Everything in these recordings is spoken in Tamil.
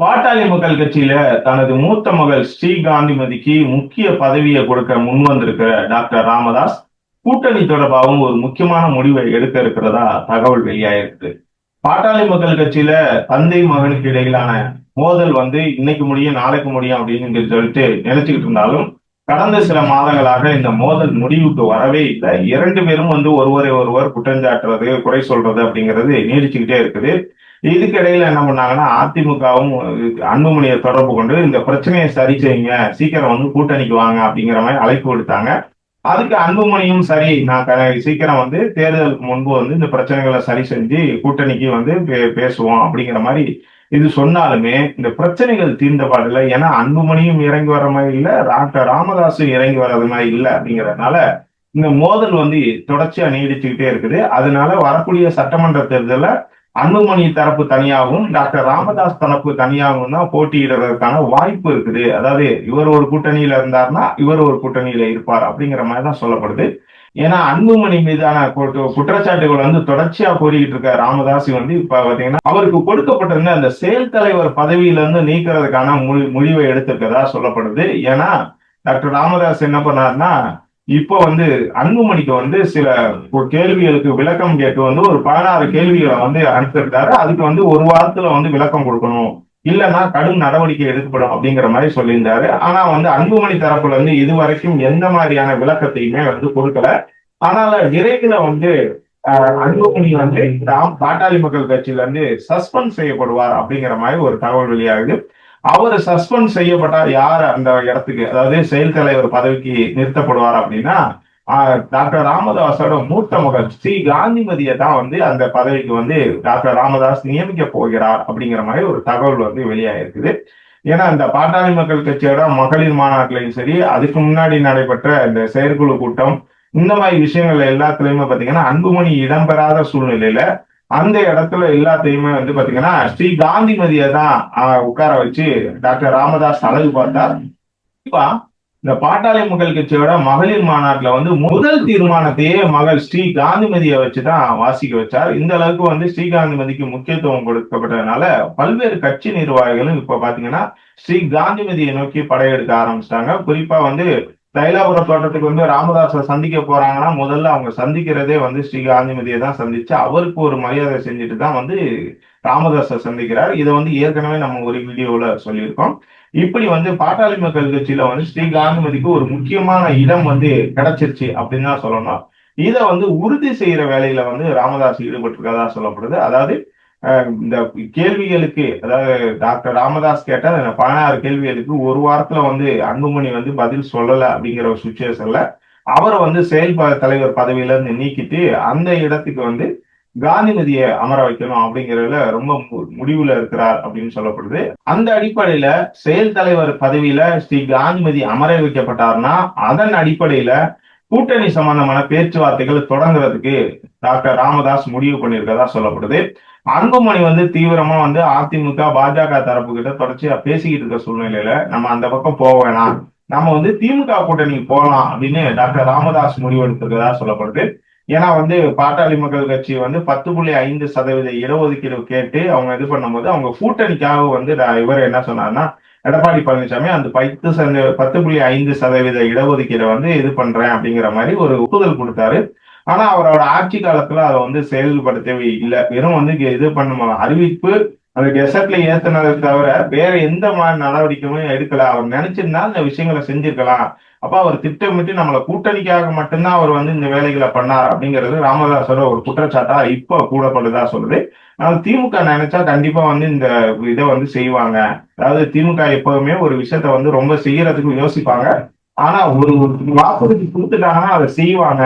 பாட்டாளி மக்கள் கட்சியில தனது மூத்த மகள் ஸ்ரீ காந்திமதிக்கு முக்கிய பதவியை கொடுக்க முன் வந்திருக்கிற டாக்டர் ராமதாஸ் கூட்டணி தொடர்பாகவும் ஒரு முக்கியமான முடிவை எடுக்க இருக்கிறதா தகவல் வெளியாயிருக்கு. பாட்டாளி மக்கள் கட்சியில தந்தை மகனுக்கு இடையிலான மோதல் வந்து இன்னைக்கு முடியும் நாளைக்கு முடியும் அப்படின்னு சொல்லிட்டு நினைச்சுக்கிட்டு இருந்தாலும் கடந்த சில மாதங்களாக இந்த மோதல் முடிவுக்கு வரவே இல்லை. இரண்டு பேரும் வந்து ஒருவரை ஒருவர் குற்றஞ்சாட்டுறது குறை சொல்றது அப்படிங்கிறது நீடிச்சுக்கிட்டே இருக்குது. இதுக்கிடையில என்ன பண்ணாங்கன்னா அதிமுகவும் அன்புமணியை தொடர்பு கொண்டு இந்த பிரச்சனையை சரி செய்யுங்க சீக்கிரம் வந்து கூட்டணிக்கு வாங்க அப்படிங்கிற மாதிரி அழைப்பு விடுத்தாங்க. அதுக்கு அன்புமணியும் சரி நான் சீக்கிரம் வந்து தேர்தலுக்கு முன்பு வந்து இந்த பிரச்சனைகளை சரி செஞ்சு கூட்டணிக்கு வந்து பேசுவோம் அப்படிங்கிற மாதிரி இது சொன்னாலுமே இந்த பிரச்சனைகள் தீர்ந்த பாடல ஏன்னா அன்புமணியும் இறங்கி வர மாதிரி இல்லை டாக்டர் ராமதாசும் இறங்கி வர்றது மாதிரி இல்லை அப்படிங்கறதுனால இந்த மோதல் வந்து தொடர்ச்சியா நீடிச்சுக்கிட்டே இருக்குது. அதனால வரக்கூடிய சட்டமன்ற தேர்தலில் அன்புமணி தரப்பு தனியாகவும் டாக்டர் ராமதாஸ் தரப்பு தனியாகவும் தான் போட்டியிடுறதுக்கான வாய்ப்பு இருக்குது. அதாவது இவர் ஒரு கூட்டணியில இருந்தார்னா இவர் ஒரு கூட்டணியில இருப்பார் அப்படிங்கிற மாதிரி தான் சொல்லப்படுது. ஏன்னா அன்புமணி மீதான குற்றச்சாட்டுகள் வந்து தொடர்ச்சியா கூறிக்கிட்டு இருக்க ராமதாஸ். வந்து இப்ப பாத்தீங்கன்னா அவருக்கு கொடுக்கப்பட்டிருந்த அந்த செயல் தலைவர் பதவியில இருந்து நீக்கிறதுக்கான முடிவை எடுத்திருக்கதா சொல்லப்படுது. ஏன்னா டாக்டர் ராமதாஸ் என்ன பண்ணாருன்னா இப்போ வந்து அன்புமணிக்கு வந்து சில கேள்விகளுக்கு விளக்கம் கேட்டு வந்து ஒரு பதினாறு கேள்விகளை வந்து அனுப்பியிருக்காரு அதுக்கு வந்து ஒரு வாரத்துல வந்து விளக்கம் கொடுக்கணும். இல்லைன்னா கடும் நடவடிக்கை எடுக்கப்படும் அப்படிங்கிற மாதிரி சொல்லியிருந்தாரு. ஆனா வந்து அன்புமணி தரப்புல இருந்து இது வரைக்கும் எந்த மாதிரியான விளக்கத்தையுமே வந்து கொடுக்கல. ஆனால விரைவில் வந்து அன்புமணி வந்து பாட்டாளி மக்கள் கட்சியில இருந்து சஸ்பெண்ட் செய்யப்படுவார் அப்படிங்கிற மாதிரி ஒரு தகவல் வெளியாகுது. அவர் சஸ்பெண்ட் செய்யப்பட்டா யார் அந்த இடத்துக்கு? அதாவது செயல் தலைவர் பதவிக்கு நிறுத்தப்படுவார் அப்படின்னா டாக்டர் ராமதாஸோட மூத்த மகள் ஸ்ரீ காந்திமதியை தான் வந்து அந்த பதவிக்கு வந்து டாக்டர் ராமதாஸ் நியமிக்க போகிறார் அப்படிங்கிற மாதிரி ஒரு தகவல் வந்து வெளியாயிருக்குது. ஏன்னா இந்த பாட்டாளி மக்கள் கட்சியோட மகளிர் மாநாட்டிலையும் சரி அதுக்கு முன்னாடி நடைபெற்ற இந்த செயற்குழு கூட்டம் இந்த மாதிரி விஷயங்கள் எல்லாத்துலயுமே பாத்தீங்கன்னா அன்புமணி இடம்பெறாத சூழ்நிலையில அந்த இடத்துல எல்லாத்தையுமே வந்து பாத்தீங்கன்னா ஸ்ரீ காந்திமதியை தான் உட்கார வச்சு டாக்டர் ராமதாஸ் அழகு பார்த்தார். இப்ப இந்த பாட்டாளி மக்கள் கட்சியோட மகளிர் மாநாட்டுல வந்து முதல் தீர்மானத்தையே மகள் ஸ்ரீ காந்திமதியை வச்சுதான் வாசிக்க வச்சார். இந்த அளவுக்கு வந்து ஸ்ரீ காந்திமதிக்கு முக்கியத்துவம் கொடுக்கப்பட்டதுனால பல்வேறு கட்சி நிர்வாகிகளும் இப்ப பாத்தீங்கன்னா ஸ்ரீ காந்திமதியை நோக்கி படையெடுக்க ஆரம்பிச்சிட்டாங்க. குறிப்பா வந்து தைலாபுர தோட்டத்துக்கு வந்து ராமதாஸை சந்திக்க போறாங்கன்னா முதல்ல அவங்க சந்திக்கிறதே வந்து ஸ்ரீ காந்திமதியை தான் சந்திச்சு அவருக்கு ஒரு மரியாதை செஞ்சுட்டு தான் வந்து ராமதாஸை சந்திக்கிறார். இதை வந்து ஏற்கனவே நம்ம ஒரு வீடியோல சொல்லியிருக்கோம். இப்படி வந்து பாட்டாளி மக்கள் கட்சியில வந்து ஸ்ரீ காந்திமதிக்கு ஒரு முக்கியமான இடம் வந்து கிடைச்சிருச்சு அப்படின்னு தான் சொல்லணும். இதை வந்து உறுதி செய்யற வேலையில வந்து ராமதாஸ் ஈடுபட்டிருக்கதா சொல்லப்படுது. அதாவது இந்த கேள்விகளுக்கு அதாவது டாக்டர் ராமதாஸ் கேட்ட பதினாறு கேள்விகளுக்கு ஒரு வாரத்துல வந்து அன்புமணி வந்து பதில் சொல்லல அப்படிங்கிற ஒரு சுச்சுவேஷன்ல அவரை வந்து செயல் தலைவர் பதவியில இருந்து நீக்கிட்டு அந்த இடத்துக்கு வந்து காந்திமதியை அமர வைக்கணும் அப்படிங்கிறதுல ரொம்ப முடிவுல இருக்கிறார் அப்படின்னு சொல்லப்படுது. அந்த அடிப்படையில செயல் தலைவர் பதவியில ஸ்ரீ காந்திமதி அமர வைக்கப்பட்டார்னா அதன் அடிப்படையில கூட்டணி சம்பந்தமான பேச்சுவார்த்தைகள் தொடங்குறதுக்கு டாக்டர் ராமதாஸ் முடிவு பண்ணியிருக்கதா சொல்லப்படுது. அன்புமணி வந்து தீவிரமா வந்து அதிமுக பாஜக தரப்பு கிட்ட தொடர்ச்சியா பேசிக்கிட்டு இருக்க சூழ்நிலையில நம்ம அந்த பக்கம் போக வேணாம். நம்ம வந்து திமுக கூட்டணிக்கு போகலாம் அப்படின்னு டாக்டர் ராமதாஸ் முடிவு எடுத்திருக்கதா சொல்லப்படுது. ஏன்னா வந்து பாட்டாளி மக்கள் கட்சி வந்து பத்து புள்ளி ஐந்து சதவீத இடஒதுக்கீடு கேட்டு அவங்க இது பண்ணும்போது அவங்க கூட்டணிக்காக வந்து இவர் என்ன சொன்னார்னா எடப்பாடி பழனிசாமி அந்த பத்து பத்து புள்ளி ஐந்து சதவீத இடஒதுக்கீடை வந்து இது பண்றேன் அப்படிங்கிற மாதிரி ஒரு ஒப்புதல் கொடுத்தாரு. ஆனா அவரோட ஆட்சி காலத்துல அதை வந்து செயல்படுத்தவே இல்லை. வெறும் வந்து இது பண்ணுமா அறிவிப்பு அந்த டெசர்ட்ல ஏத்தினதை தவிர வேற எந்த மாதிரி நடவடிக்கையும் எடுக்கல. அவர் நினைச்சிருந்தா இந்த விஷயங்களை செஞ்சிருக்கலாம். அப்ப அவர் திட்டமிட்டு நம்மளை கூட்டணிக்காக மட்டும்தான் அவர் வந்து இந்த வேலைகளை பண்ணார் அப்படிங்கிறது ராமதாஸோட ஒரு குற்றச்சாட்டா இப்ப கூடப்படுதா சொல்லுது ஆனால் திமுக நினைச்சா கண்டிப்பா வந்து இந்த இதை வந்து செய்வாங்க. அதாவது திமுக எப்பவுமே ஒரு விஷயத்த வந்து ரொம்ப செய்யறதுக்கு யோசிப்பாங்க. ஆனா ஒரு வாக்குறுதி கொடுத்துட்டாங்கன்னா அதை செய்வாங்க.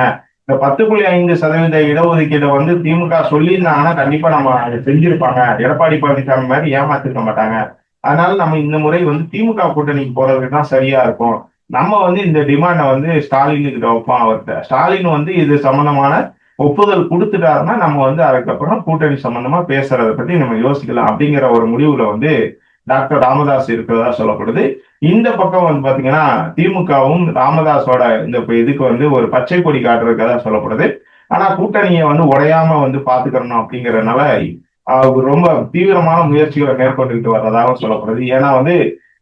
இந்த பத்து புள்ளி ஐந்து சதவீத இடஒதுக்கீடு வந்து திமுக சொல்லியிருந்தாங்கன்னா கண்டிப்பா நம்ம அதை செஞ்சிருப்பாங்க. எடப்பாடி பழனிசாமி மாதிரி ஏமாத்திருக்க மாட்டாங்க. அதனால நம்ம இந்த முறை வந்து திமுக கூட்டணிக்கு போறதுக்கு தான் சரியா இருக்கும். நம்ம வந்து இந்த டிமாண்டை வந்து ஸ்டாலினுக்கு வைப்போம் அவர்கிட்ட. ஸ்டாலின் வந்து இது சம்பந்தமான ஒப்புதல் கொடுத்துட்டாருன்னா நம்ம வந்து அதுக்கப்புறம் கூட்டணி சம்பந்தமா பேசுறதை பத்தி நம்ம யோசிக்கலாம் அப்படிங்கிற ஒரு முடிவுல வந்து டாக்டர் ராமதாஸ் இருக்கிறதா சொல்லப்படுது. இந்த பக்கம் வந்து பாத்தீங்கன்னா திமுகவும் ராமதாஸோட இந்த இதுக்கு வந்து ஒரு பச்சை கொடி காட்டுறதுக்காக சொல்லப்படுது. ஆனா கூட்டணியை வந்து உடையாம வந்து பாத்துக்கிறணும் அப்படிங்கறதுனால அவர் ரொம்ப தீவிரமான முயற்சிகளை மேற்கொண்டுகிட்டு வர்றதாகவும் சொல்லப்படுது. ஏன்னா வந்து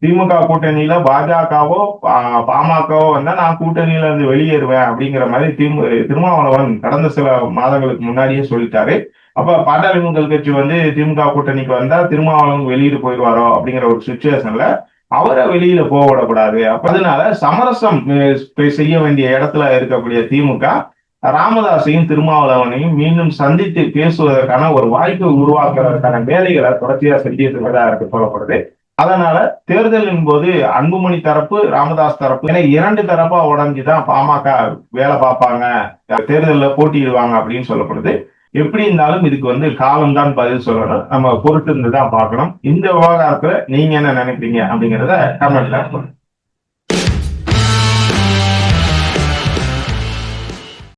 திமுக கூட்டணியில பாஜகவோ பா- பாமகவோ வந்தா நான் கூட்டணியில இருந்து வெளியேறுவேன் அப்படிங்கிற மாதிரி திமு திருமாவளவன் கடந்த சில மாதங்களுக்கு முன்னாடியே சொல்லிட்டாரு. அப்ப பாட்டாளி மக்கள் கட்சி வந்து திமுக கூட்டணிக்கு வந்தா திருமாவளவன் வெளியிட்டு போயிடுவாரோ அப்படிங்கிற ஒரு சுச்சுவேஷன்ல அவரை வெளியில போக விடக்கூடாது அப்ப அதனால சமரசம் செய்ய வேண்டிய இடத்துல இருக்கக்கூடிய திமுக ராமதாஸையும் திருமாவளவனையும் மீண்டும் சந்தித்து பேசுவதற்கான ஒரு வாய்ப்பு உருவாக்குவதற்கான வேலைகளை தொடர்ச்சியா செஞ்சுட்டு இருக்கு சொல்லப்படுது அதனால தேர்தலின் போது அன்புமணி தரப்பு ராமதாஸ் தரப்பு என இரண்டு தரப்பா உடஞ்சுதான் பாமக வேலை பார்ப்பாங்க. தேர்தலில் போட்டியிடுவாங்க அப்படின்னு சொல்லப்படுது. எப்படி இருந்தாலும் இதுக்கு வந்து காலம்தான் பதில் சொல்லணும். நம்ம பொறுத்து இருந்து தான் பார்க்கணும். இந்த விவகாரத்துல நீங்க என்ன நினைக்கிறீங்க அப்படிங்கிறத கமெண்ட்ல